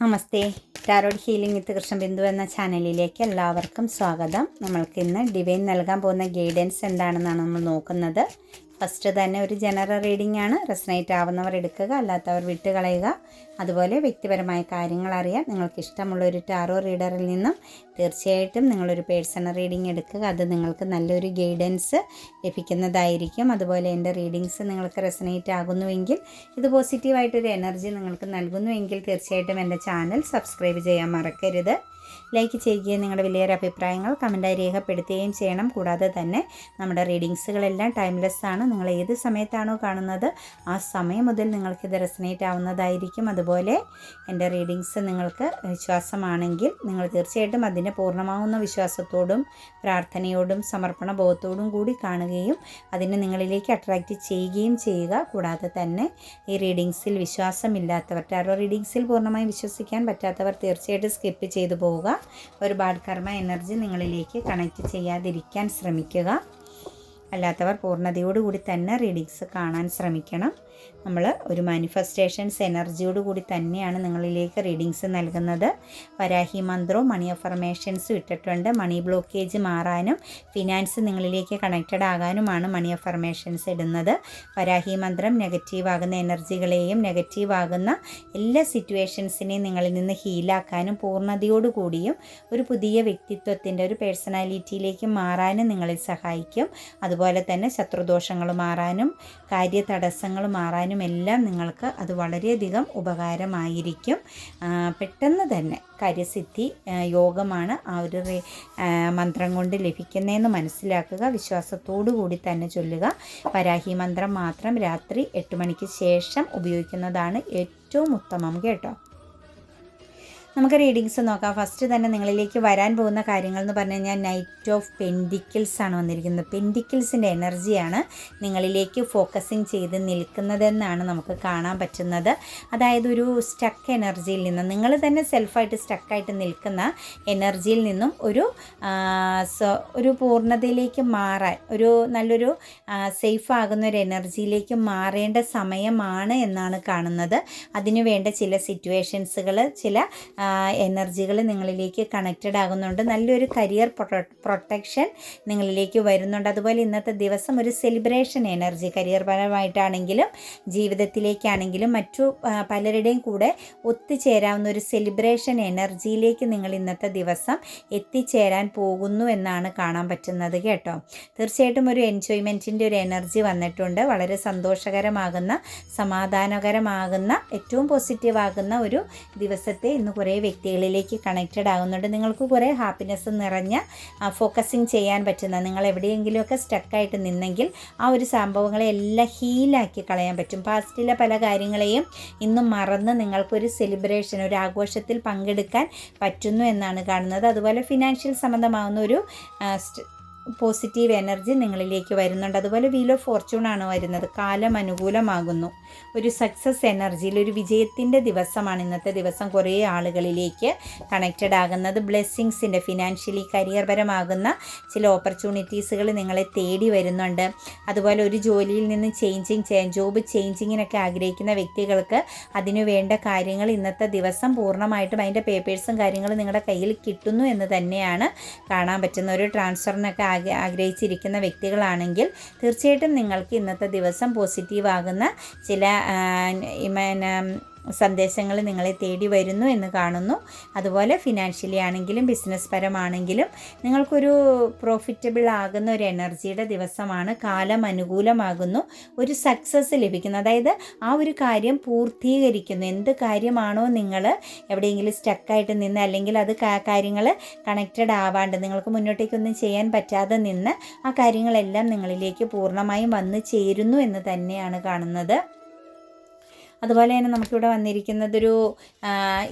Namaste. Tarot healing with Krishna Bindu എന്ന ചാനലിലേക്ക് എല്ലാവർക്കും സ്വാഗതം. നമ്മൾക്ക് ഇന്ന് ഡിവൈൻ നൽകാൻ പോകുന്ന ഗൈഡൻസ് എന്താണെന്നാണ് നമ്മൾ നോക്കുന്നത്. ഫസ്റ്റ് തന്നെ ഒരു ജനറൽ റീഡിംഗ് ആണ് റെസനേറ്റ് ആവുന്നവർ എടുക്കുക അല്ലാത്തവർ വിട്ടുകളയുക. അതുപോലെ വ്യക്തിപരമായ കാര്യങ്ങൾ അറിയാൻ നിങ്ങൾക്ക് ഇഷ്ടമുള്ള ഒരു ടാറോ റീഡറിൽ നിന്നും തീർച്ചയായിട്ടും നിങ്ങളൊരു പേഴ്സണൽ റീഡിംഗ് എടുക്കുക. അത് നിങ്ങൾക്ക് നല്ലൊരു ഗൈഡൻസ് ലഭിക്കുന്നതായിരിക്കും. അതുപോലെ എന്റെ റീഡിങ്സ് നിങ്ങൾക്ക് റെസനേറ്റ് ആകുന്നുവെങ്കിൽ ഇത് പോസിറ്റീവായിട്ടൊരു എനർജി നിങ്ങൾക്ക് നൽകുന്നുവെങ്കിൽ തീർച്ചയായിട്ടും എന്റെ ചാനൽ സബ്സ്ക്രൈബ് ചെയ്യാൻ മറക്കരുത്. ലൈക്ക് ചെയ്യുകയും നിങ്ങളുടെ വലിയൊരു അഭിപ്രായങ്ങൾ കമന്റായി രേഖപ്പെടുത്തുകയും ചെയ്യണം. കൂടാതെ തന്നെ നമ്മുടെ റീഡിങ്സുകളെല്ലാം ടൈംലെസ് ആണ്. നിങ്ങൾ ഏത് സമയത്താണോ കാണുന്നത് ആ സമയം മുതൽ നിങ്ങൾക്കിത് റെസനേറ്റ് ആവുന്നതായിരിക്കും. അതുപോലെ എന്റെ റീഡിങ്സ് നിങ്ങൾക്ക് വിശ്വാസമാണെങ്കിൽ നിങ്ങൾ തീർച്ചയായിട്ടും അതിനെ പൂർണമാവുന്ന വിശ്വാസത്തോടും പ്രാർത്ഥനയോടും സമർപ്പണ ബോധത്തോടും കൂടി കാണുകയും അതിനെ നിങ്ങളിലേക്ക് അട്രാക്റ്റ് ചെയ്യുകയും ചെയ്യുക. കൂടാതെ തന്നെ ഈ റീഡിങ്സിൽ വിശ്വാസമില്ലാത്തവർ ടാറോ റീഡിങ്സിൽ പൂർണമായും വിശ്വസിക്കാൻ പറ്റാത്തവർ തീർച്ചയായിട്ടും സ്കിപ്പ് ചെയ്തു പോവുക. ഒരു ബാഡ് കർമ്മ എനർജി നിങ്ങളിലേക്ക് കണക്റ്റ് ചെയ്യാതിരിക്കാൻ ശ്രമിക്കുക. അല്ലാത്തവർ പൂർണതയോടുകൂടി തന്നെ റീഡിങ്സ് കാണാൻ ശ്രമിക്കണം. നമ്മൾ ഒരു മാനിഫെസ്റ്റേഷൻസ് എനർജിയോട് കൂടി തന്നെയാണ് നിങ്ങളിലേക്ക് റീഡിങ്സ് നൽകുന്നത്. വരാഹി മന്ത്രവും മണി അഫർമേഷൻസും ഇട്ടിട്ടുണ്ട്. മണി ബ്ലോക്കേജ് മാറാനും ഫിനാൻസ് നിങ്ങളിലേക്ക് കണക്റ്റഡ് ആകാനുമാണ് മണി അഫർമേഷൻസ് ഇടുന്നത്. വരാഹി മന്ത്രം നെഗറ്റീവ് ആകുന്ന എനർജികളെയും നെഗറ്റീവ് ആകുന്ന എല്ലാ സിറ്റുവേഷൻസിനെയും നിങ്ങളിൽ നിന്ന് ഹീലാക്കാനും പൂർണതയോടുകൂടിയും ഒരു പുതിയ വ്യക്തിത്വത്തിന്റെ ഒരു പേഴ്സണാലിറ്റിയിലേക്ക് മാറാനും നിങ്ങളെ സഹായിക്കും. അതുപോലെ തന്നെ ശത്രുദോഷങ്ങൾ മാറാനും കാര്യതടസ്സങ്ങൾ മാറാനും എല്ലാം നിങ്ങൾക്ക് അത് വളരെയധികം ഉപകാരമായിരിക്കും. പെട്ടെന്ന് തന്നെ കാര്യസിദ്ധി യോഗമാണ് ആ ഒരു മന്ത്രം കൊണ്ട് ലഭിക്കുന്നതെന്ന് മനസ്സിലാക്കുക വിശ്വാസത്തോടു കൂടി തന്നെ ചൊല്ലുക. പരാഹി മന്ത്രം മാത്രം രാത്രി എട്ട് മണിക്ക് ശേഷം ഉപയോഗിക്കുന്നതാണ് ഏറ്റവും ഉത്തമം കേട്ടോ. നമുക്ക് റീഡിങ്സ് നോക്കാം. ഫസ്റ്റ് തന്നെ നിങ്ങളിലേക്ക് വരാൻ പോകുന്ന കാര്യങ്ങൾ എന്ന് പറഞ്ഞു കഴിഞ്ഞാൽ നൈറ്റ് ഓഫ് പെൻഡിക്കിൾസ് ആണ് വന്നിരിക്കുന്നത്. പെൻഡിക്കിൾസിന്റെ എനർജിയാണ് നിങ്ങളിലേക്ക് ഫോക്കസിങ് ചെയ്ത് നിൽക്കുന്നതെന്നാണ് നമുക്ക് കാണാൻ പറ്റുന്നത്. അതായത് ഒരു സ്റ്റക്ക് എനർജിയിൽ നിന്ന് നിങ്ങൾ തന്നെ സെൽഫായിട്ട് സ്റ്റക്കായിട്ട് നിൽക്കുന്ന എനർജിയിൽ നിന്നും ഒരു ഒരു പൂർണതയിലേക്ക് മാറാൻ ഒരു നല്ലൊരു സേഫ് ആകുന്ന ഒരു എനർജിയിലേക്ക് മാറേണ്ട സമയമാണ് എന്നാണ് കാണുന്നത്. അതിനു വേണ്ട ചില സിറ്റുവേഷൻസുകൾ ചില എനർജികൾ നിങ്ങളിലേക്ക് കണക്റ്റഡ് ആകുന്നുണ്ട്. നല്ലൊരു കരിയർ പ്രൊട്ടക്ഷൻ നിങ്ങളിലേക്ക് വരുന്നുണ്ട്. അതുപോലെ ഇന്നത്തെ ദിവസം ഒരു സെലിബ്രേഷൻ എനർജി കരിയർ പരമായിട്ടാണെങ്കിലും ജീവിതത്തിലേക്കാണെങ്കിലും മറ്റു പലരുടെയും കൂടെ ഒത്തുചേരാവുന്ന ഒരു സെലിബ്രേഷൻ എനർജിയിലേക്ക് നിങ്ങൾ ഇന്നത്തെ ദിവസം എത്തിച്ചേരാൻ പോകുന്നു എന്നാണ് കാണാൻ പറ്റുന്നത് കേട്ടോ. തീർച്ചയായിട്ടും ഒരു എൻജോയ്മെന്റിന്റെ ഒരു എനർജി വന്നിട്ടുണ്ട്. വളരെ സന്തോഷകരമാകുന്ന സമാധാനകരമാകുന്ന ഏറ്റവും പോസിറ്റീവ് ആകുന്ന ഒരു ദിവസത്തെ ഇന്ന് കുറേ വ്യക്തികളിലേക്ക് കണക്റ്റഡ് ആകുന്നുണ്ട് നിങ്ങൾക്ക് കുറേ ഹാപ്പിനെസ് നിറഞ്ഞ ഫോക്കസിങ് ചെയ്യാൻ പറ്റുന്ന നിങ്ങൾ എവിടെയെങ്കിലുമൊക്കെ സ്റ്റക്കായിട്ട് നിന്നെങ്കിൽ ആ ഒരു സംഭവങ്ങളെ എല്ലാം ഹീലാക്കി കളയാൻ പറ്റും. പാസ്റ്റിലെ പല കാര്യങ്ങളെയും ഇന്ന് മറന്ന് നിങ്ങൾക്കൊരു സെലിബ്രേഷൻ ഒരു ആഘോഷത്തിൽ പങ്കെടുക്കാൻ പറ്റുന്നു എന്നാണ് കാണുന്നത്. അതുപോലെ ഫിനാൻഷ്യൽ സംബന്ധമാകുന്ന ഒരു പോസിറ്റീവ് എനർജി നിങ്ങളിലേക്ക് വരുന്നുണ്ട്. അതുപോലെ വീൽ ഓഫ് ഫോർച്യൂൺ ആണ് വരുന്നത്. കാലം അനുകൂലമാകുന്നു. ഒരു സക്സസ് എനർജിയിൽ ഒരു വിജയത്തിന്റെ ദിവസമാണ് ഇന്നത്തെ ദിവസം. കുറേ ആളുകളിലേക്ക് കണക്റ്റഡ് ആകുന്നത് ബ്ലെസ്സിങ്സിന്റെ ഫിനാൻഷ്യലി കരിയർപരമാകുന്ന ചില ഓപ്പർച്യൂണിറ്റീസുകൾ നിങ്ങളെ തേടി വരുന്നുണ്ട്. അതുപോലെ ഒരു ജോലിയിൽ നിന്ന് ചേഞ്ചിങ് ജോബ് ചേഞ്ചിങ്ങിനൊക്കെ ആഗ്രഹിക്കുന്ന വ്യക്തികൾക്ക് അതിനു വേണ്ട കാര്യങ്ങൾ ഇന്നത്തെ ദിവസം പൂർണമായിട്ടും അതിന്റെ പേപ്പേഴ്സും കാര്യങ്ങളും നിങ്ങളുടെ കയ്യിൽ കിട്ടുന്നു എന്ന് തന്നെയാണ് കാണാൻ പറ്റുന്ന ഒരു ട്രാൻസ്ഫറിനൊക്കെ ആഗ്രഹിച്ചിരിക്കുന്ന വ്യക്തികളാണെങ്കിൽ തീർച്ചയായിട്ടും നിങ്ങൾക്ക് ഇന്നത്തെ ദിവസം പോസിറ്റീവ് ആകുന്ന ചില സന്ദേശങ്ങൾ നിങ്ങളെ തേടി വരുന്നു എന്ന് കാണുന്നു. അതുപോലെ ഫിനാൻഷ്യലി ആണെങ്കിലും ബിസിനസ് പരമാണെങ്കിലും നിങ്ങൾക്കൊരു പ്രോഫിറ്റബിൾ ആകുന്ന ഒരു എനർജിയുടെ ദിവസമാണ്. കാലം അനുകൂലമാകുന്നു. ഒരു സക്സസ് ലഭിക്കുന്നു. അതായത് ആ ഒരു കാര്യം പൂർത്തീകരിക്കുന്നു. എന്ത് കാര്യമാണോ നിങ്ങൾ എവിടെയെങ്കിലും സ്റ്റക്കായിട്ട് നിന്ന് അല്ലെങ്കിൽ അത് കാര്യങ്ങൾ കണക്റ്റഡ് ആവാണ്ട് നിങ്ങൾക്ക് മുന്നോട്ടേക്കൊന്നും ചെയ്യാൻ പറ്റാതെ നിന്ന് ആ കാര്യങ്ങളെല്ലാം നിങ്ങളിലേക്ക് പൂർണമായും വന്നു ചേരുന്നു എന്ന് തന്നെയാണ് കാണുന്നത്. അതുപോലെ തന്നെ നമുക്കിവിടെ വന്നിരിക്കുന്നതൊരു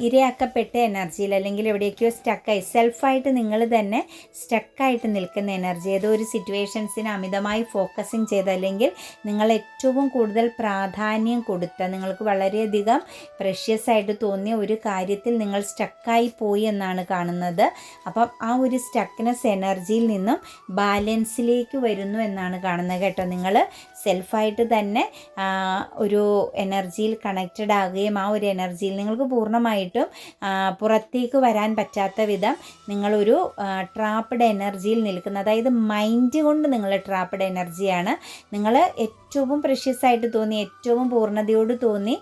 ഇരയാക്കപ്പെട്ട എനർജിയിൽ അല്ലെങ്കിൽ എവിടേക്കോ സ്റ്റക്കായി സെൽഫായിട്ട് നിങ്ങൾ തന്നെ സ്റ്റക്കായിട്ട് നിൽക്കുന്ന എനർജി ഏതോ ഒരു സിറ്റുവേഷൻസിന് അമിതമായി ഫോക്കസിങ് ചെയ്ത് അല്ലെങ്കിൽ നിങ്ങൾ ഏറ്റവും കൂടുതൽ പ്രാധാന്യം കൊടുത്ത നിങ്ങൾക്ക് വളരെയധികം പ്രഷ്യസ് ആയിട്ട് തോന്നിയ ഒരു കാര്യത്തിൽ നിങ്ങൾ സ്റ്റക്കായി പോയി എന്നാണ് കാണുന്നത്. അപ്പം ആ ഒരു സ്റ്റക്നെസ് എനർജിയിൽ നിന്നും ബാലൻസിലേക്ക് വരുന്നു എന്നാണ് കാണുന്നത് കേട്ടോ. നിങ്ങൾ സെൽഫായിട്ട് തന്നെ ഒരു എനർജിയിൽ കണക്റ്റഡ് ആകുകയും ആ ഒരു എനർജിയിൽ നിങ്ങൾക്ക് പൂർണമായിട്ടും പുറത്തേക്ക് വരാൻ പറ്റാത്ത വിധം നിങ്ങളൊരു ട്രാപ്പഡ് എനർജിയിൽ നിൽക്കുന്ന അതായത് മൈൻഡ് കൊണ്ട് നിങ്ങൾ ട്രാപ്പഡ് എനർജിയാണ് നിങ്ങൾ ഏറ്റവും പ്രഷ്യസ് ആയിട്ട് തോന്നി ഏറ്റവും പൂർണതയോട് തോന്നി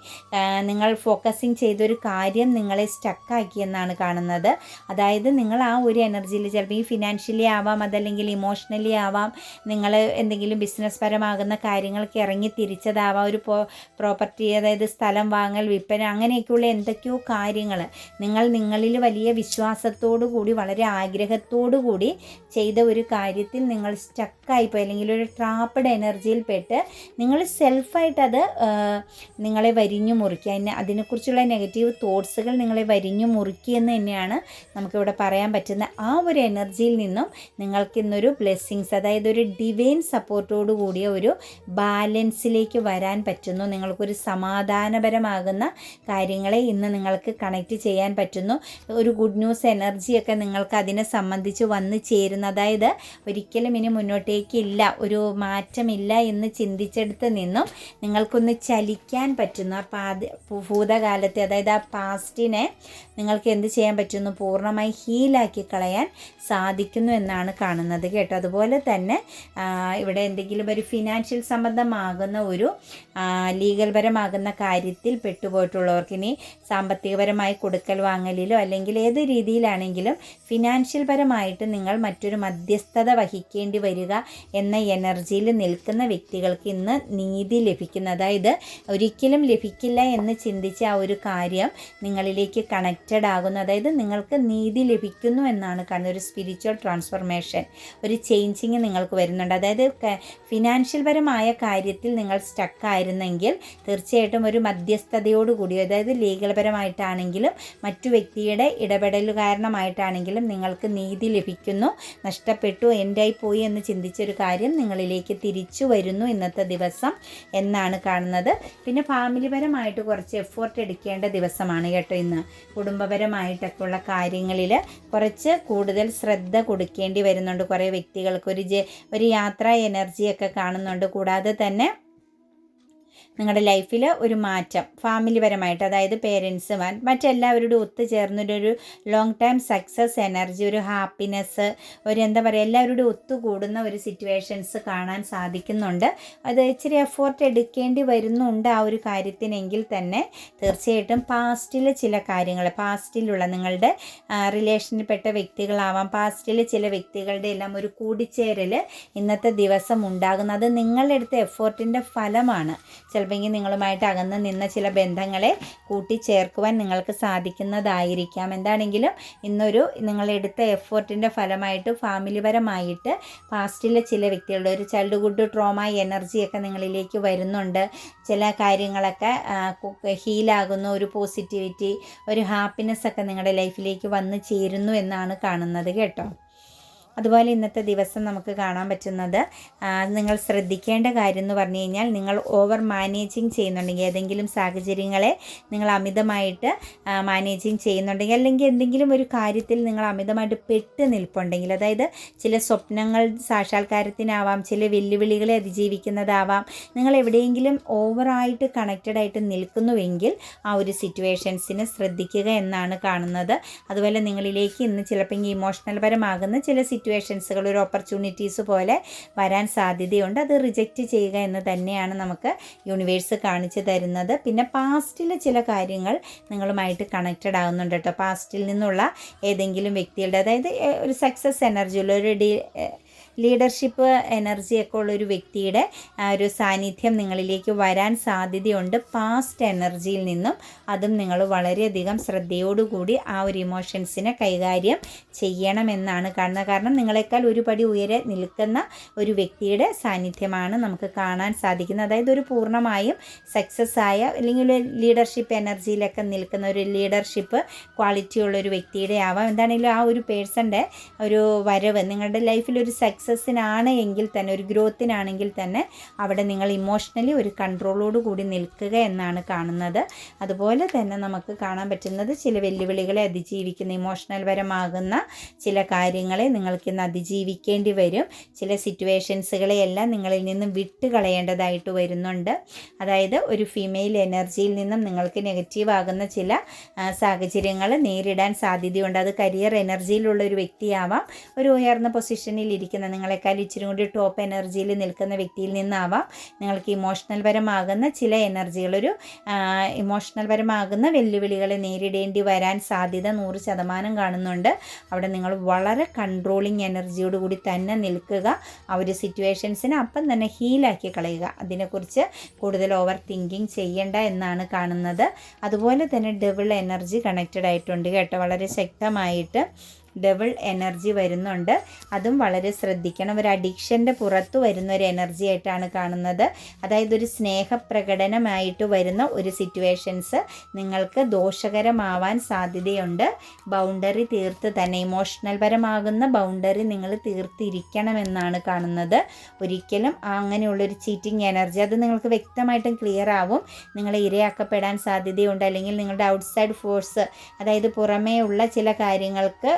നിങ്ങൾ ഫോക്കസിങ് ചെയ്തൊരു കാര്യം നിങ്ങളെ സ്റ്റക്കാക്കിയെന്നാണ് കാണുന്നത്. അതായത് നിങ്ങൾ ആ ഒരു എനർജിയിൽ ചിലപ്പോൾ ഈ ഫിനാൻഷ്യലി ആവാം അതല്ലെങ്കിൽ ഇമോഷണലി ആവാം നിങ്ങൾ എന്തെങ്കിലും ബിസിനസ് പരമാകുന്ന കാര്യങ്ങൾക്ക് ഇറങ്ങി തിരിച്ചതാവാം ഒരു പ്രോപ്പർട്ടി അതായത് സ്ഥലം വാങ്ങൽ വിൽപ്പന അങ്ങനെയൊക്കെയുള്ള എന്തൊക്കെയോ കാര്യങ്ങൾ നിങ്ങൾ നിങ്ങളിൽ വലിയ വിശ്വാസത്തോടു കൂടി വളരെ ആഗ്രഹത്തോടു കൂടി ചെയ്ത ഒരു കാര്യത്തിൽ നിങ്ങൾ സ്റ്റക്കായിപ്പോയി അല്ലെങ്കിൽ ഒരു ട്രാപ്പഡ് എനർജിയിൽപ്പെട്ട് നിങ്ങൾ സെൽഫായിട്ട് അത് നിങ്ങളെ വരിഞ്ഞു മുറിക്കുക അതിനെ അതിനെക്കുറിച്ചുള്ള നെഗറ്റീവ് തോട്ട്സുകൾ നിങ്ങളെ വരിഞ്ഞു മുറുക്കി എന്ന് തന്നെയാണ് നമുക്കിവിടെ പറയാൻ പറ്റുന്ന ആ ഒരു എനർജിയിൽ നിന്നും നിങ്ങൾക്ക് ഇന്നൊരു ബ്ലെസ്സിങ്സ് അതായത് ഒരു ഡിവൈൻ സപ്പോർട്ടോട് കൂടിയ ഒരു ബാലൻസിലേക്ക് വരാൻ പറ്റുന്നു. നിങ്ങൾക്കൊരു സമാധാനപരമാകുന്ന കാര്യങ്ങളെ ഇന്ന് നിങ്ങൾക്ക് കണക്റ്റ് ചെയ്യാൻ പറ്റുന്നു. ഒരു ഗുഡ് ന്യൂസ് എനർജിയൊക്കെ നിങ്ങൾക്ക് അതിനെ സംബന്ധിച്ച് വന്ന് ചേരുന്ന. അതായത് ഒരിക്കലും ഇനി മുന്നോട്ടേക്കില്ല ഒരു മാറ്റമില്ല എന്ന് ചിന്തിച്ചെടുത്ത് നിന്നും നിങ്ങൾക്കൊന്ന് ചലിക്കാൻ പറ്റുന്ന. പാതി ഭൂതകാലത്തെ അതായത് ആ പാസ്റ്റിനെ നിങ്ങൾക്ക് എന്ത് ചെയ്യാൻ പറ്റുന്നു? പൂർണമായി ഹീലാക്കി കളയാൻ സാധിക്കുന്നു എന്നാണ് കാണുന്നത് കേട്ടോ. അതുപോലെ തന്നെ ഇവിടെ എന്തെങ്കിലും ഒരു ഫിനാൻഷ്യൽ സംബന്ധമാകുന്ന ഒരു ലീഗൽ പരമാകുന്ന കാര്യത്തിൽ പെട്ടുപോയിട്ടുള്ളവർക്ക് ഇനി സാമ്പത്തികപരമായി കൊടുക്കൽ വാങ്ങലിലോ അല്ലെങ്കിൽ ഏത് രീതിയിലാണെങ്കിലും ഫിനാൻഷ്യൽ പരമായിട്ട് നിങ്ങൾ മറ്റൊരു മധ്യസ്ഥത വഹിക്കേണ്ടി വരിക എന്ന എനർജിയിൽ നിൽക്കുന്ന വ്യക്തികൾക്ക് ഇന്ന് നീതി ലഭിക്കുന്നത് അതായത് ഒരിക്കലും ലഭിക്കില്ല എന്ന് ചിന്തിച്ച ആ ഒരു കാര്യം നിങ്ങളിലേക്ക് കണക്റ്റഡ് ആകുന്നു. അതായത് നിങ്ങൾക്ക് നീതി ലഭിക്കുന്നു എന്നാണ് കാണുന്നത്. ഒരു സ്പിരിച്വൽ ട്രാൻസ്ഫോർമേഷൻ ഒരു ചേഞ്ചിങ് നിങ്ങൾക്ക് വരുന്നുണ്ട്. അതായത് ഫിനാൻഷ്യൽ പരമായ കാര്യത്തിൽ നിങ്ങൾ സ്റ്റക്കായിരുന്നെങ്കിൽ തീർച്ചയായിട്ടും ഒരു മധ്യസ്ഥതയോടുകൂടി അതായത് ലീഗൽപരമായിട്ടാണെങ്കിലും മറ്റു വ്യക്തിയുടെ ഇടപെടൽ കാരണമായിട്ടാണെങ്കിലും നിങ്ങൾക്ക് നീതി ലഭിക്കുന്നു നഷ്ടപ്പെട്ടു എന്റായി പോയി എന്ന് ചിന്തിച്ചൊരു കാര്യം നിങ്ങളിലേക്ക് തിരിച്ചു വരുന്നു ഇന്നത്തെ ദിവസം എന്നാണ് കാണുന്നത്. പിന്നെ ഫാമിലിപരമായിട്ട് കുറച്ച് എഫോർട്ട് എടുക്കേണ്ട ദിവസമാണ് കേട്ടോ ഇന്ന്. കുടുംബപരമായിട്ടൊക്കെ ഉള്ള കാര്യങ്ങളിൽ കുറച്ച് കൂടുതൽ ശ്രദ്ധ കൊടുക്കേണ്ടി വരുന്നുണ്ട്. കുറേ വ്യക്തികൾക്ക് ഒരു ജെ ഒരു യാത്രാ എനർജിയൊക്കെ കാണുന്നുണ്ട്. കൂടാതെ തന്നെ നിങ്ങളുടെ ലൈഫിൽ ഒരു മാറ്റം ഫാമിലി പരമായിട്ട് അതായത് പേരൻസ് മറ്റെല്ലാവരോടും ഒത്തുചേർന്നൊരു ലോങ് ടൈം സക്സസ് എനർജി ഒരു ഹാപ്പിനെസ് ഒരു എന്താ പറയുക എല്ലാവരോടും ഒത്തുകൂടുന്ന ഒരു സിറ്റുവേഷൻസ് കാണാൻ സാധിക്കുന്നുണ്ട്. അത് ഇച്ചിരി എഫോർട്ട് എടുക്കേണ്ടി വരുന്നുണ്ട് ആ ഒരു കാര്യത്തിനെങ്കിൽ തന്നെ. തീർച്ചയായിട്ടും പാസ്റ്റിലെ ചില കാര്യങ്ങൾ പാസ്റ്റിലുള്ള നിങ്ങളുടെ റിലേഷനിൽപ്പെട്ട വ്യക്തികളാവാം പാസ്റ്റിലെ ചില വ്യക്തികളുടെ എല്ലാം ഒരു കൂടിച്ചേരൽ ഇന്നത്തെ ദിവസം ഉണ്ടാകുന്നത്. നിങ്ങളുടെ അടുത്ത എഫേർട്ടിന്റെ ഫലമാണ്. ചിലപ്പോൾ നിങ്ങളുമായിട്ട് അകന്ന് നിന്ന ചില ബന്ധങ്ങളെ കൂട്ടിച്ചേർക്കുവാൻ നിങ്ങൾക്ക് സാധിക്കുന്നതായിരിക്കാം. എന്താണെങ്കിലും ഇന്നൊരു നിങ്ങളെടുത്ത എഫേർട്ടിന്റെ ഫലമായിട്ട് ഫാമിലിപരമായിട്ട് പാസ്റ്റിലെ ചില വ്യക്തികളുടെ ഒരു ചൈൽഡ്ഹുഡ് ട്രോമ എനർജിയൊക്കെ നിങ്ങളിലേക്ക് വരുന്നുണ്ട്. ചില കാര്യങ്ങളൊക്കെ ഹീലാകുന്നു ഒരു പോസിറ്റിവിറ്റി ഒരു ഹാപ്പിനെസ് ഒക്കെ നിങ്ങളുടെ ലൈഫിലേക്ക് വന്ന് ചേരുന്നു എന്നാണ് കാണുന്നത് കേട്ടോ. അതുപോലെ ഇന്നത്തെ ദിവസം നമുക്ക് കാണാൻ പറ്റുന്നത് നിങ്ങൾ ശ്രദ്ധിക്കേണ്ട കാര്യം എന്ന് പറഞ്ഞു കഴിഞ്ഞാൽ നിങ്ങൾ ഓവർ മാനേജിങ് ചെയ്യുന്നുണ്ടെങ്കിൽ ഏതെങ്കിലും സാഹചര്യങ്ങളെ നിങ്ങൾ അമിതമായിട്ട് മാനേജിങ് ചെയ്യുന്നുണ്ടെങ്കിൽ അല്ലെങ്കിൽ എന്തെങ്കിലും ഒരു കാര്യത്തിൽ നിങ്ങൾ അമിതമായിട്ട് പെട്ട് നിൽപ്പുണ്ടെങ്കിൽ അതായത് ചില സ്വപ്നങ്ങൾ സാക്ഷാത്കാരത്തിനാവാം ചില വെല്ലുവിളികളെ അതിജീവിക്കുന്നതാവാം നിങ്ങൾ എവിടെയെങ്കിലും ഓവറായിട്ട് കണക്റ്റഡ് ആയിട്ട് നിൽക്കുന്നുവെങ്കിൽ ആ ഒരു സിറ്റുവേഷൻസിനെ ശ്രദ്ധിക്കുക എന്നാണ് കാണുന്നത്. അതുപോലെ നിങ്ങളിലേക്ക് ഇന്ന് ചിലപ്പോൾ ഇമോഷണൽ പരമാകുന്ന ചില സിറ്റുവേഷൻസുകൾ ഒരു ഓപ്പർച്യൂണിറ്റീസ് പോലെ വരാൻ സാധ്യതയുണ്ട്. അത് റിജക്റ്റ് ചെയ്യുക എന്ന് തന്നെയാണ് നമുക്ക് യൂണിവേഴ്സ് കാണിച്ചു തരുന്നത്. പിന്നെ പാസ്റ്റിലെ ചില കാര്യങ്ങൾ നിങ്ങളുമായിട്ട് കണക്റ്റഡ് ആകുന്നുണ്ട് കേട്ടോ പാസ്റ്റിൽ നിന്നുള്ള ഏതെങ്കിലും വ്യക്തികളുടെ അതായത് ഒരു സക്സസ് എനർജിയുള്ള ഒരു ഡി ലീഡർഷിപ്പ് എനർജിയൊക്കെ ഉള്ളൊരു വ്യക്തിയുടെ ഒരു സാന്നിധ്യം നിങ്ങളിലേക്ക് വരാൻ സാധ്യതയുണ്ട്. പാസ്റ്റ് എനർജിയിൽ നിന്നും അതും നിങ്ങൾ വളരെയധികം ശ്രദ്ധയോടുകൂടി ആ ഒരു ഇമോഷൻസിനെ കൈകാര്യം ചെയ്യണമെന്നാണ് കാണുന്നത്. കാരണം നിങ്ങളെക്കാൾ ഒരു പടി ഉയരെ നിൽക്കുന്ന ഒരു വ്യക്തിയുടെ സാന്നിധ്യമാണ് നമുക്ക് കാണാൻ സാധിക്കുന്നത്. അതായത് ഒരു പൂർണമായും സക്സസ് ആയ അല്ലെങ്കിൽ ഒരു ലീഡർഷിപ്പ് എനർജിയിലൊക്കെ നിൽക്കുന്ന ഒരു ലീഡർഷിപ്പ് ക്വാളിറ്റി ഉള്ള ഒരു വ്യക്തിയുടെ ആവാം. എന്താണെങ്കിലും ആ ഒരു പേഴ്സന്റെ ഒരു വരവ് നിങ്ങളുടെ ലൈഫിൽ ഒരു സക്സസ് സക്സസ്സിനാണ് എങ്കിൽ തന്നെ ഒരു ഗ്രോത്തിനാണെങ്കിൽ തന്നെ അവിടെ നിങ്ങൾ ഇമോഷണലി ഒരു കൺട്രോളോട് കൂടി നിൽക്കുക എന്നാണ് കാണുന്നത്. അതുപോലെ തന്നെ നമുക്ക് കാണാൻ പറ്റുന്നത് ചില വെല്ലുവിളികളെ അതിജീവിക്കുന്ന ഇമോഷണൽ പരമാകുന്ന ചില കാര്യങ്ങളെ നിങ്ങൾക്ക് ഇന്ന് അതിജീവിക്കേണ്ടി വരും. ചില സിറ്റുവേഷൻസുകളെയെല്ലാം നിങ്ങളിൽ നിന്നും വിട്ട് കളയേണ്ടതായിട്ട് വരുന്നുണ്ട്. അതായത് ഒരു ഫീമെയിൽ എനർജിയിൽ നിന്നും നിങ്ങൾക്ക് നെഗറ്റീവ് ആകുന്ന ചില സാഹചര്യങ്ങൾ നേരിടാൻ സാധ്യതയുണ്ട്. അത് കരിയർ എനർജിയിലുള്ള ഒരു വ്യക്തിയാവാം ഒരു ഉയർന്ന പൊസിഷനിൽ ഇരിക്കുന്ന നിങ്ങളെക്കാൾ ഇച്ചിരി കൂടി ടോപ്പ് എനർജിയിൽ നിൽക്കുന്ന വ്യക്തിയിൽ നിന്നാവാം. നിങ്ങൾക്ക് ഇമോഷണൽ പരമാകുന്ന ചില എനർജികൾ ഒരു ഇമോഷണൽ പരമാകുന്ന വെല്ലുവിളികളെ നേരിടേണ്ടി വരാൻ സാധ്യത നൂറ് ശതമാനം കാണുന്നുണ്ട്. അവിടെ നിങ്ങൾ വളരെ കൺട്രോളിങ് എനർജിയോട് കൂടി തന്നെ നിൽക്കുക. ആ ഒരു സിറ്റുവേഷൻസിനെ അപ്പം തന്നെ ഹീലാക്കി കളയുക. അതിനെക്കുറിച്ച് കൂടുതൽ ഓവർ തിങ്കിങ് ചെയ്യേണ്ട എന്നാണ് കാണുന്നത്. അതുപോലെ തന്നെ ഡബിൾ എനർജി കണക്റ്റഡ് ആയിട്ടുണ്ട് കേട്ടോ. വളരെ ശക്തമായിട്ട്. ഡബിൾ എനർജി വരുന്നുണ്ട്. അതും വളരെ ശ്രദ്ധിക്കണം. ഒരു അഡിക്ഷന്റെ പുറത്ത് വരുന്ന ഒരു എനർജി ആയിട്ടാണ് കാണുന്നത്. അതായത് ഒരു സ്നേഹപ്രകടനമായിട്ട് വരുന്ന ഒരു സിറ്റുവേഷൻസ് നിങ്ങൾക്ക് ദോഷകരമാവാൻ സാധ്യതയുണ്ട്. ബൗണ്ടറി തീർത്ത് തന്നെ ഇമോഷണൽ പരമാകുന്ന ബൗണ്ടറി നിങ്ങൾ തീർത്തിരിക്കണമെന്നാണ് കാണുന്നത്. ഒരിക്കലും അങ്ങനെയുള്ളൊരു ചീറ്റിംഗ് എനർജി അത് നിങ്ങൾക്ക് വ്യക്തമായിട്ടും ക്ലിയർ ആവും. നിങ്ങളെ ഇരയാക്കപ്പെടാൻ സാധ്യതയുണ്ട്. അല്ലെങ്കിൽ നിങ്ങളുടെ ഔട്ട്സൈഡ് ഫോഴ്സ് അതായത് പുറമേ ഉള്ള ചില കാര്യങ്ങൾക്ക്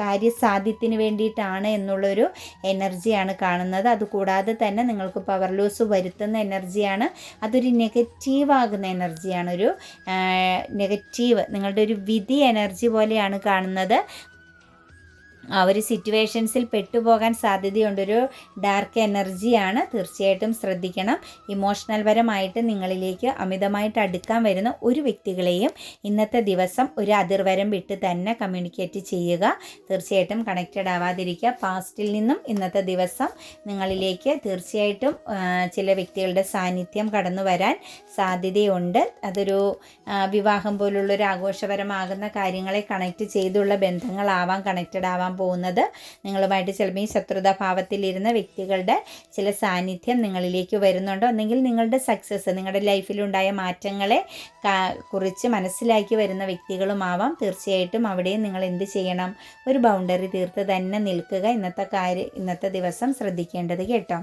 കാര്യസാധ്യത്തിന് വേണ്ടിയിട്ടാണ് എന്നുള്ളൊരു എനർജിയാണ് കാണുന്നത്. അതുകൂടാതെ തന്നെ നിങ്ങൾക്ക് പവർ ലോസ് വരുത്തുന്ന എനർജിയാണ്. അതൊരു നെഗറ്റീവ് ആകുന്ന എനർജിയാണ് ഒരു നെഗറ്റീവ് നിങ്ങളുടെ ഒരു വിധി എനർജി പോലെയാണ് കാണുന്നത്. ആ ഒരു സിറ്റുവേഷൻസിൽ പെട്ടുപോകാൻ സാധ്യതയുണ്ടൊരു ഡാർക്ക് എനർജിയാണ് തീർച്ചയായിട്ടും ശ്രദ്ധിക്കണം. ഇമോഷണൽ പരമായിട്ട് നിങ്ങളിലേക്ക് അമിതമായിട്ട് അടുക്കാൻ വരുന്ന ഒരു വ്യക്തികളെയും ഇന്നത്തെ ദിവസം ഒരു അതിർവരം വിട്ട് തന്നെ കമ്മ്യൂണിക്കേറ്റ് ചെയ്യുക. തീർച്ചയായിട്ടും കണക്റ്റഡ് ആവാതിരിക്കുക. പാസ്റ്റിൽ നിന്നും ഇന്നത്തെ ദിവസം നിങ്ങളിലേക്ക് തീർച്ചയായിട്ടും ചില വ്യക്തികളുടെ സാന്നിധ്യം കടന്നു വരാൻ സാധ്യതയുണ്ട്. അതൊരു വിവാഹം പോലുള്ളൊരു ആഘോഷപരമാകുന്ന കാര്യങ്ങളെ കണക്റ്റ് ചെയ്തുള്ള ബന്ധങ്ങളാവാം കണക്റ്റഡ് ആവാൻ പോകുന്നത്. നിങ്ങളുമായിട്ട് ചിലപ്പോൾ ഈ ശത്രുതാ ഭാവത്തിലിരുന്ന വ്യക്തികളുടെ ചില സാന്നിധ്യം നിങ്ങളിലേക്ക് വരുന്നുണ്ടോ. അല്ലെങ്കിൽ നിങ്ങളുടെ സക്സസ് നിങ്ങളുടെ ലൈഫിലുണ്ടായ മാറ്റങ്ങളെ കുറിച്ച് മനസ്സിലാക്കി വരുന്ന വ്യക്തികളുമാവാം തീർച്ചയായിട്ടും അവിടെയും നിങ്ങൾ എന്ത് ചെയ്യണം? ഒരു ബൗണ്ടറി തീർത്ത് തന്നെ നിൽക്കുക. ഇന്നത്തെ കാര്യം ഇന്നത്തെ ദിവസം ശ്രദ്ധിക്കേണ്ടത് കേട്ടോ.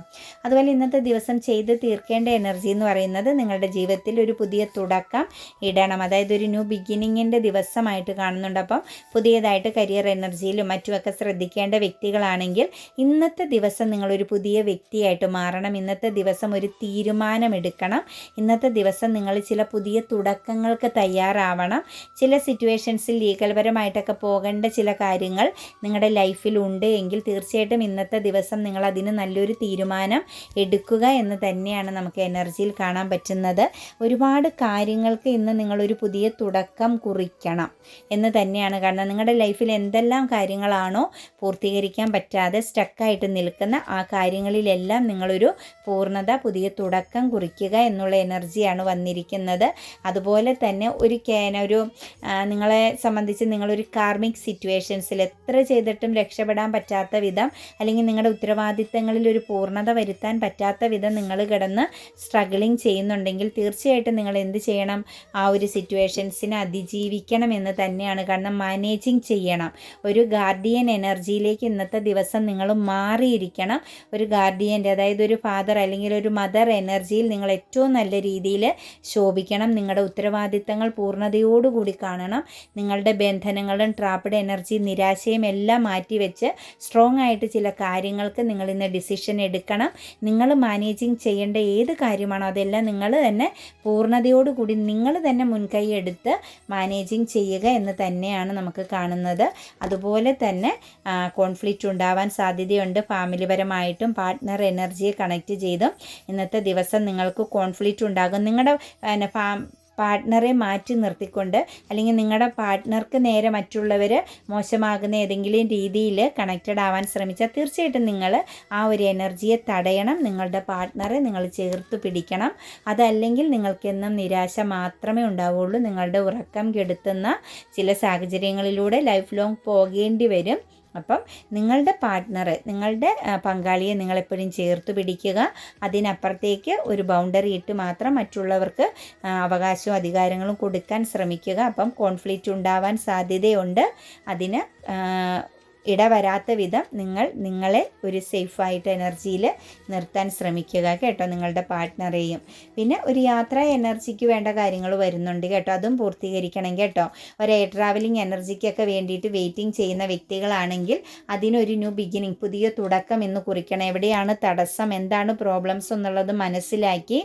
അതുപോലെ ഇന്നത്തെ ദിവസം ചെയ്ത് തീർക്കേണ്ട എനർജി എന്ന് പറയുന്നത് നിങ്ങളുടെ ജീവിതത്തിൽ ഒരു പുതിയ തുടക്കം ഇടണം. അതായത് ഒരു ന്യൂ ബിഗിനിങ്ങിന്റെ ദിവസമായിട്ട് കാണുന്നുണ്ട്. അപ്പം പുതിയതായിട്ട് കരിയർ എനർജിയിലും മറ്റും ഒക്കെ ശ്രദ്ധിക്കേണ്ട വ്യക്തികളാണെങ്കിൽ ഇന്നത്തെ ദിവസം നിങ്ങളൊരു പുതിയ വ്യക്തിയായിട്ട് മാറണം. ഇന്നത്തെ ദിവസം ഒരു തീരുമാനമെടുക്കണം. ഇന്നത്തെ ദിവസം നിങ്ങൾ ചില പുതിയ തുടക്കങ്ങൾക്ക് തയ്യാറാവണം. ചില സിറ്റുവേഷൻസിൽ ലീഗൽപരമായിട്ടൊക്കെ പോകേണ്ട ചില കാര്യങ്ങൾ നിങ്ങളുടെ ലൈഫിൽ ഉണ്ട് എങ്കിൽ തീർച്ചയായിട്ടും ഇന്നത്തെ ദിവസം നിങ്ങൾ അതിന് നല്ലൊരു തീരുമാനം എടുക്കുക എന്ന് തന്നെയാണ് നമുക്ക് എനർജിയിൽ കാണാൻ പറ്റുന്നത്. ഒരുപാട് കാര്യങ്ങൾക്ക് ഇന്ന് നിങ്ങളൊരു പുതിയ തുടക്കം കുറിക്കണം എന്ന് തന്നെയാണ് കാരണം നിങ്ങളുടെ ലൈഫിൽ എന്തെല്ലാം കാര്യങ്ങളാണ് എന്താണോ പൂർത്തീകരിക്കാൻ പറ്റാതെ സ്റ്റക്കായിട്ട് നിൽക്കുന്ന ആ കാര്യങ്ങളിലെല്ലാം നിങ്ങളൊരു പൂർണത പുതിയ തുടക്കം കുറിക്കുക എന്നുള്ള എനർജിയാണ് വന്നിരിക്കുന്നത്. അതുപോലെ തന്നെ ഒരു കേന ഒരു നിങ്ങളെ സംബന്ധിച്ച് നിങ്ങളൊരു കാർമിക് സിറ്റുവേഷൻസിൽ എത്ര ചെയ്തിട്ടും രക്ഷപ്പെടാൻ പറ്റാത്ത വിധം അല്ലെങ്കിൽ നിങ്ങളുടെ ഉത്തരവാദിത്തങ്ങളിൽ ഒരു പൂർണത വരുത്താൻ പറ്റാത്ത വിധം നിങ്ങൾ കിടന്ന് സ്ട്രഗിളിങ് ചെയ്യുന്നുണ്ടെങ്കിൽ തീർച്ചയായിട്ടും നിങ്ങൾ എന്ത് ചെയ്യണം? ആ ഒരു സിറ്റുവേഷൻസിനെ അതിജീവിക്കണം എന്ന് തന്നെയാണ്. കാരണം മാനേജിങ് ചെയ്യണം. ഒരു ഗാർഡിയൻ ഗാർഡിയൻ എനർജിയിലേക്ക് ഇന്നത്തെ ദിവസം നിങ്ങൾ മാറിയിരിക്കണം. ഒരു ഗാർഡിയന്റെ അതായത് ഒരു ഫാദർ അല്ലെങ്കിൽ ഒരു മദർ എനർജിയിൽ നിങ്ങൾ ഏറ്റവും നല്ല രീതിയിൽ ശോഭിക്കണം. നിങ്ങളുടെ ഉത്തരവാദിത്തങ്ങൾ പൂർണതയോടുകൂടി കാണണം. നിങ്ങളുടെ ബന്ധനങ്ങളും ട്രാപ്പിഡ് എനർജി നിരാശയും എല്ലാം മാറ്റിവെച്ച് സ്ട്രോങ് ആയിട്ട് ചില കാര്യങ്ങൾക്ക് നിങ്ങൾ ഇന്ന് ഡിസിഷൻ എടുക്കണം. നിങ്ങൾ മാനേജിങ് ചെയ്യേണ്ട ഏത് കാര്യമാണോ അതെല്ലാം നിങ്ങൾ തന്നെ പൂർണതയോടുകൂടി നിങ്ങൾ തന്നെ മുൻകൈ എടുത്ത് മാനേജിങ് ചെയ്യുക എന്ന് തന്നെയാണ് നമുക്ക് കാണുന്നത്. അതുപോലെ തന്നെ കോൺഫ്ലിക്റ്റ് ഉണ്ടാവാൻ സാധ്യതയുണ്ട്. ഫാമിലിപരമായിട്ടും പാർട്ട്ണർ എനർജിയെ കണക്റ്റ് ചെയ്തും. ഇന്നത്തെ ദിവസം നിങ്ങൾക്ക് കോൺഫ്ലിക്റ്റ് ഉണ്ടാകും. നിങ്ങളുടെ ഫാ പാർട്ട്ണറെ മാറ്റി നിർത്തിക്കൊണ്ട് അല്ലെങ്കിൽ നിങ്ങളുടെ പാർട്ട്ണർക്ക് നേരെ മറ്റുള്ളവർ മോശമാകുന്ന ഏതെങ്കിലും രീതിയിൽ കണക്റ്റഡ് ആവാൻ ശ്രമിച്ചാൽ തീർച്ചയായിട്ടും നിങ്ങൾ ആ ഒരു എനർജിയെ തടയണം. നിങ്ങളുടെ പാർട്ട്ണറെ നിങ്ങൾ ചേർത്ത് പിടിക്കണം. അതല്ലെങ്കിൽ നിങ്ങൾക്കെന്നും നിരാശ മാത്രമേ ഉണ്ടാവുള്ളൂ. നിങ്ങളുടെ ഉറക്കം കെടുത്തുന്ന ചില സാഹചര്യങ്ങളിലൂടെ ലൈഫ് ലോങ് പോകേണ്ടി വരും. അപ്പം നിങ്ങളുടെ പാർട്ട്ണറെ നിങ്ങളുടെ പങ്കാളിയെ നിങ്ങളെപ്പോഴും ചേർത്ത് പിടിക്കുക. അതിനപ്പുറത്തേക്ക് ഒരു ബൗണ്ടറി ഇട്ട് മാത്രം മറ്റുള്ളവർക്ക് അവകാശവും അധികാരങ്ങളും കൊടുക്കാൻ ശ്രമിക്കുക. അപ്പം കോൺഫ്ലിക്റ്റ് ഉണ്ടാവാൻ സാധ്യതയുണ്ട്. അതിന് ഇടവരാത്ത വിധം നിങ്ങൾ നിങ്ങളെ ഒരു സേഫായിട്ട് എനർജിയിൽ നിർത്താൻ ശ്രമിക്കുക കേട്ടോ നിങ്ങളുടെ പാർട്ട്ണറെയും പിന്നെ ഒരു യാത്ര എനർജിക്ക് വേണ്ട കാര്യങ്ങൾ വരുന്നുണ്ട് കേട്ടോ. അതും പൂർത്തീകരിക്കണം കേട്ടോ. ഒരു എയർ ട്രാവലിംഗ് എനർജിക്കൊക്കെ വേണ്ടിയിട്ട് വെയിറ്റിംഗ് ചെയ്യുന്ന വ്യക്തികളാണെങ്കിൽ അതിനൊരു ന്യൂ ബിഗിനിങ് പുതിയ തുടക്കം എന്ന് കുറിക്കണം. എവിടെയാണ് തടസ്സം? എന്താണ് പ്രോബ്ലംസ് എന്നുള്ളത് മനസ്സിലാക്കി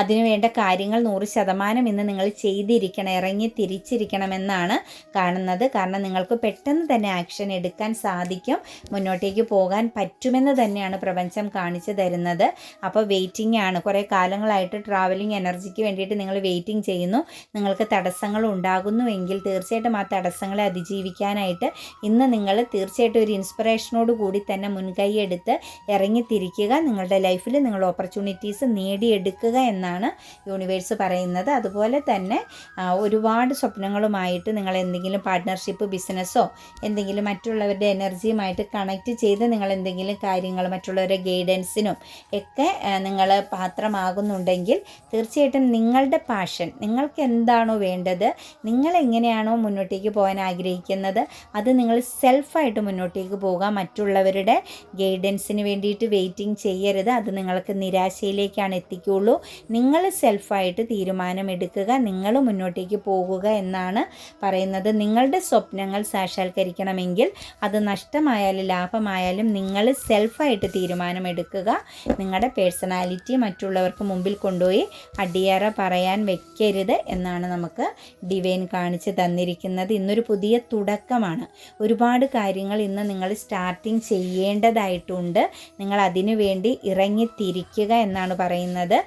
അതിനുവേണ്ട കാര്യങ്ങൾ നൂറ് ശതമാനം ഇന്ന് നിങ്ങൾ ചെയ്തിരിക്കണം ഇറങ്ങി തിരിച്ചിരിക്കണമെന്നാണ് കാണുന്നത്. കാരണം നിങ്ങൾക്ക് പെട്ടെന്ന് തന്നെ ആക്ഷൻ എടുക്കാൻ സാധിക്കും മുന്നോട്ടേക്ക് പോകാൻ പറ്റുമെന്ന് തന്നെയാണ് പ്രപഞ്ചം കാണിച്ചു തരുന്നത്. അപ്പോൾ വെയിറ്റിംഗ് ആണ്. കുറേ കാലങ്ങളായിട്ട് ട്രാവലിംഗ് എനർജിക്ക് വേണ്ടിയിട്ട് നിങ്ങൾ വെയിറ്റിംഗ് ചെയ്യുന്നു. നിങ്ങൾക്ക് തടസ്സങ്ങൾ ഉണ്ടാകുന്നുവെങ്കിൽ തീർച്ചയായിട്ടും ആ തടസ്സങ്ങളെ അതിജീവിക്കാനായിട്ട് ഇന്ന് നിങ്ങൾ തീർച്ചയായിട്ടും ഒരു ഇൻസ്പിറേഷനോട് കൂടി തന്നെ മുൻകൈ എടുത്ത് ഇറങ്ങി തിരിക്കുക. നിങ്ങളുടെ ലൈഫിൽ നിങ്ങൾ ഓപ്പർച്യൂണിറ്റീസ് നേടിയെടുക്കുക എന്നാണ് യൂണിവേഴ്സ് പറയുന്നത്. അതുപോലെ തന്നെ ഒരുപാട് സ്വപ്നങ്ങളുമായിട്ട് നിങ്ങൾ എന്തെങ്കിലും പാർട്ട്ണർഷിപ്പ് ബിസിനസ്സോ എന്തെങ്കിലും മറ്റുള്ളവരുടെ എനർജിയുമായിട്ട് കണക്ട് ചെയ്ത് നിങ്ങൾ എന്തെങ്കിലും കാര്യങ്ങൾ മറ്റുള്ളവരുടെ ഗൈഡൻസിനും ഒക്കെ നിങ്ങൾ പാത്രമാകുന്നുണ്ടെങ്കിൽ തീർച്ചയായിട്ടും നിങ്ങളുടെ പാഷൻ നിങ്ങൾക്ക് എന്താണോ വേണ്ടത് നിങ്ങൾ എങ്ങനെയാണോ മുന്നോട്ടേക്ക് പോകാൻ ആഗ്രഹിക്കുന്നത് അത് നിങ്ങൾ സെൽഫായിട്ട് മുന്നോട്ടേക്ക് പോകുക മറ്റുള്ളവരുടെ ഗൈഡൻസിന് വേണ്ടിയിട്ട് വെയിറ്റിംഗ് ചെയ്യരുത്. അത് നിങ്ങൾക്ക് നിരാശയിലേക്കാണ് എത്തിക്കുള്ളൂ നിങ്ങൾ സെൽഫായിട്ട് തീരുമാനമെടുക്കുക നിങ്ങൾ മുന്നോട്ടേക്ക് പോകുക എന്നാണ് പറയുന്നത്. നിങ്ങളുടെ സ്വപ്നങ്ങൾ സാക്ഷാത്കരിക്കണമെങ്കിൽ അത് നഷ്ടമായാലും ലാഭമായാലും നിങ്ങൾ സെൽഫായിട്ട് തീരുമാനമെടുക്കുക. നിങ്ങളുടെ പേഴ്സണാലിറ്റി മറ്റുള്ളവർക്ക് മുമ്പിൽ കൊണ്ടുപോയി അടിയറ പറയാൻ വെക്കരുത് എന്നാണ് നമുക്ക് ഡിവൈൻ കാണിച്ച് തന്നിരിക്കുന്നത്. ഇന്നൊരു പുതിയ തുടക്കമാണ്. ഒരുപാട് കാര്യങ്ങൾ ഇന്ന് നിങ്ങൾ സ്റ്റാർട്ടിങ് ചെയ്യേണ്ടതായിട്ടുണ്ട്. നിങ്ങൾ അതിനു വേണ്ടി ഇറങ്ങിത്തിരിക്കുക എന്നാണ് പറയുന്നത്.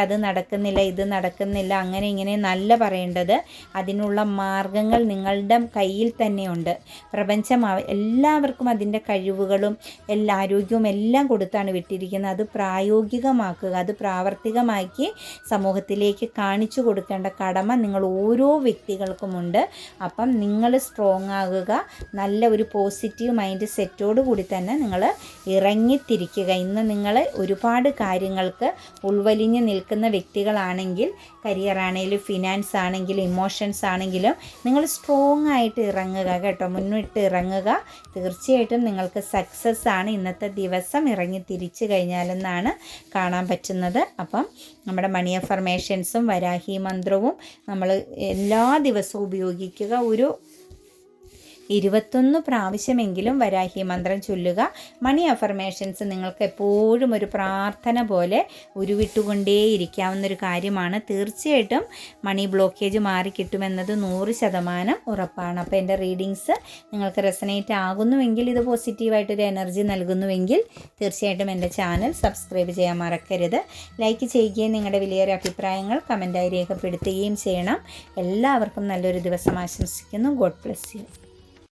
എനിക്കത് നടക്കുന്നില്ല ഇത് നടക്കുന്നില്ല അങ്ങനെ ഇങ്ങനെ നല്ല പറയേണ്ടത് അതിനുള്ള മാർഗങ്ങൾ നിങ്ങളുടെ കയ്യിൽ തന്നെയുണ്ട്. പ്രപഞ്ചം എല്ലാവർക്കും അതിന്റെ കഴിവുകളും എല്ലാ ആരോഗ്യവും എല്ലാം കൊടുത്താണ് വിട്ടിരിക്കുന്നത്. അത് പ്രായോഗികമാക്കുക അത് പ്രാവർത്തികമാക്കി സമൂഹത്തിലേക്ക് കാണിച്ചു കൊടുക്കേണ്ട കടമ നിങ്ങൾ ഓരോ വ്യക്തികൾക്കുമുണ്ട്. അപ്പം നിങ്ങൾ സ്ട്രോങ് ആകുക നല്ല ഒരു പോസിറ്റീവ് മൈൻഡ് സെറ്റോട് കൂടി തന്നെ നിങ്ങൾ ഇറങ്ങിത്തിരിക്കുക. ഇന്ന് നിങ്ങൾ ഒരുപാട് കാര്യങ്ങൾക്ക് ഉൾവലിഞ്ഞ് നിൽക്കുന്ന വ്യക്തികളാണെങ്കിൽ കരിയർ ആണെങ്കിലും ഫിനാൻസ് ആണെങ്കിലും ഇമോഷൻസ് ആണെങ്കിലും നിങ്ങൾ സ്ട്രോങ് ആയിട്ട് ഇറങ്ങുക കേട്ടോ. മുന്നിട്ട് ഇറങ്ങുക. തീർച്ചയായിട്ടും നിങ്ങൾക്ക് സക്സസ് ആണ്. ഇന്നത്തെ ദിവസം ഇറങ്ങി തിരിച്ചു കഴിഞ്ഞാലെന്നാണ് കാണാൻ പറ്റുന്നത്. അപ്പം നമ്മുടെ മണി അഫർമേഷൻസും വരാഹി മന്ത്രവും നമ്മൾ എല്ലാ ദിവസവും ഉപയോഗിക്കുക. ഒരു ഇരുപത്തൊന്ന് പ്രാവശ്യമെങ്കിലും വരാഹി മന്ത്രം ചൊല്ലുക. മണി അഫർമേഷൻസ് നിങ്ങൾക്ക് എപ്പോഴും ഒരു പ്രാർത്ഥന പോലെ ഉരുവിട്ടുകൊണ്ടേയിരിക്കാവുന്ന ഒരു കാര്യമാണ്. തീർച്ചയായിട്ടും മണി ബ്ലോക്കേജ് മാറിക്കിട്ടുമെന്നത് നൂറ് ശതമാനം ഉറപ്പാണ്. അപ്പോൾ എന്റെ റീഡിങ്സ് നിങ്ങൾക്ക് റെസനേറ്റ് ആകുന്നുവെങ്കിൽ ഇത് പോസിറ്റീവായിട്ടൊരു എനർജി നൽകുന്നുവെങ്കിൽ തീർച്ചയായിട്ടും എന്റെ ചാനൽ സബ്സ്ക്രൈബ് ചെയ്യാൻ മറക്കരുത്. ലൈക്ക് ചെയ്യുകയും നിങ്ങളുടെ വിലയേറെ അഭിപ്രായങ്ങൾ കമന്റായി രേഖപ്പെടുത്തുകയും ചെയ്യണം. എല്ലാവർക്കും നല്ലൊരു ദിവസം ആശംസിക്കുന്നു. God bless you